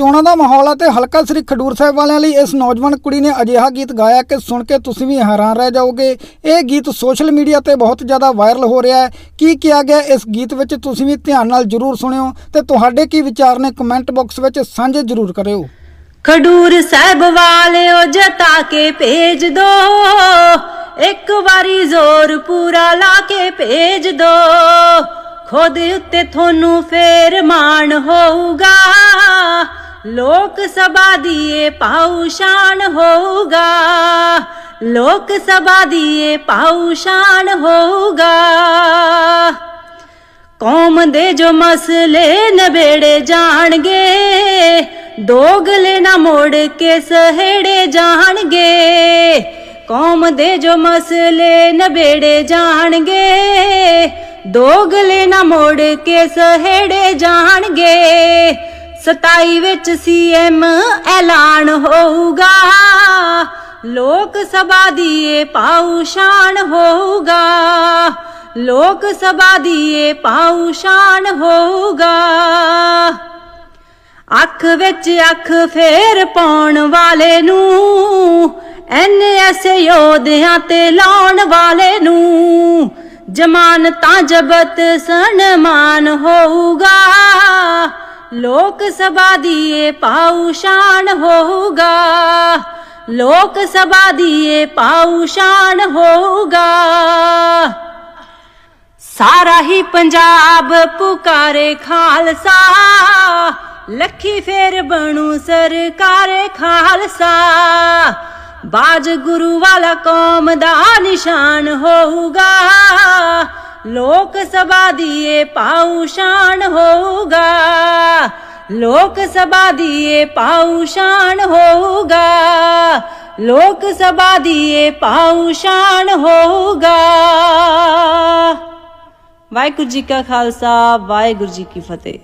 ਚੋਣਾਂ ਦਾ ਮਾਹੌਲ ਹੈ ਤੇ ਹਲਕਾ ਸ੍ਰੀ ਖਡੂਰ ਸਾਹਿਬ ਵਾਲਿਆਂ ਲਈ ਇਸ ਨੌਜਵਾਨ ਕੁੜੀ ਨੇ ਅਜਿਹਾ ਗੀਤ ਗਾਇਆ ਕਿ ਸੁਣ ਕੇ ਤੁਸੀਂ ਵੀ ਹੈਰਾਨ ਰਹਿ ਜਾਓਗੇ। ਇਹ ਗੀਤ ਸੋਸ਼ਲ ਮੀਡੀਆ ਤੇ ਬਹੁਤ ਜ਼ਿਆਦਾ ਵਾਇਰਲ ਹੋ ਰਿਹਾ ਹੈ। ਕੀ ਕਿਹਾ ਗਿਆ ਇਸ ਗੀਤ ਵਿੱਚ ਤੁਸੀਂ ਵੀ ਧਿਆਨ ਨਾਲ ਜ਼ਰੂਰ ਸੁਣਿਓ ਤੇ ਤੁਹਾਡੇ ਕੀ ਵਿਚਾਰ ਨੇ ਕਮੈਂਟ ਬਾਕਸ ਵਿੱਚ ਸਾਂਝੇ ਜ਼ਰੂਰ ਕਰਿਓ। ਖਡੂਰ ਸਾਹਿਬ ਵਾਲਿਓ ਜਤਾ ਕੇ ਭੇਜ ਦੋ। ਇੱਕ ਵਾਰੀ ਜ਼ੋਰ ਪੂਰਾ ਲਾ ਕੇ ਭੇਜ ਦੋ। ਖੁਦ ਉੱਤੇ ਤੁਹਾਨੂੰ ਫੇਰ ਮਾਣ ਹੋਊਗਾ। ਲੋਕ ਸਭਾ ਦੀਏ ਪਾਉ ਸ਼ਾਨ ਹੋਊਗਾ। ਲੋਕ ਸਭਾ ਦੀਏ ਇਹ ਪਾਉ ਸ਼ਾਨ ਹੋਊਗਾ। ਕੌਮ ਦੇ ਜੋ ਮਸਲੇ ਨਵੇੜੇ ਜਾਣਗੇ, ਦੋਗਲੇ ਨਾ ਮੋੜ ਕੇ ਸਹੇੜੇ ਜਾਣਗੇ। ਕੌਮ ਦੇ ਜੋ ਮਸਲੇ ਨਵੇੜੇ ਜਾਣਗੇ, ਦੋਗਲੇ ਨਾ ਮੋੜ ਕੇ ਸਹੇੜੇ ਜਾਣਗੇ। 27 ਵਿੱਚ ਸੀਐਮ ਐਲਾਨ ਹੋਊਗਾ। ਲੋਕ ਸਭਾ ਦੀ ਏ ਪਾਉ ਸ਼ਾਨ ਹੋਊਗਾ। ਲੋਕ ਸਭਾ ਦੀ ਇਹ ਪਾਉ ਸ਼ਾਨ ਹੋਊਗਾ। ਅੱਖ ਵਿੱਚ ਅੱਖ ਫੇਰ ਪਾਉਣ ਵਾਲੇ ਨੂੰ ਐਨਐਸ ਯੋਧਿਆਂ ਤੇ ਲਾਉਣ ਵਾਲੇ ਨੂੰ, ਜ਼ਮਾਨਤਾਂ ਜ਼ਬਤ ਸਨਮਾਨ ਹੋਊਗਾ। ਲੋਕ ਸਭਾ ਦੀ ਇਹ ਪਾਉ ਸ਼ਾਨ ਹੋਊਗਾ। ਲੋਕ ਸਭਾ ਦੀ ਏ ਪਾਉ ਸ਼ਾਨ ਹੋਊਗਾ। ਸਾਰਾ ਹੀ ਪੰਜਾਬ ਪੁਕਾਰੇ ਖਾਲਸਾ। ਲੱਖੀ ਫੇਰ ਬਣੂ ਸਰਕਾਰੇ ਖਾਲਸਾ। ਬਾਜ ਗੁਰੂ ਵਾਲਾ ਕੌਮ ਦਾ ਨਿਸ਼ਾਨ ਹੋਊਗਾ। ਲੋਕ ਸਭਾ ਦੀਏ ਇਹ ਪਾਉ ਸ਼ਾਨ ਹੋਊਗਾ। ਲੋਕ ਸਭਾ ਦੀਏ ਇਹ ਪਾਉ ਸ਼ਾਨ ਹੋਊਗਾ। ਲੋਕ ਸਭਾ ਦੀਏ ਇਹ ਪਾਉ ਸ਼ਾਨ ਹੋਊਗਾ। ਵਾਹਿਗੁਰੂ ਜੀ ਕਾ ਖਾਲਸਾ, ਵਾਹਿਗੁਰੂ ਜੀ ਕੀ ਫਤਿਹ।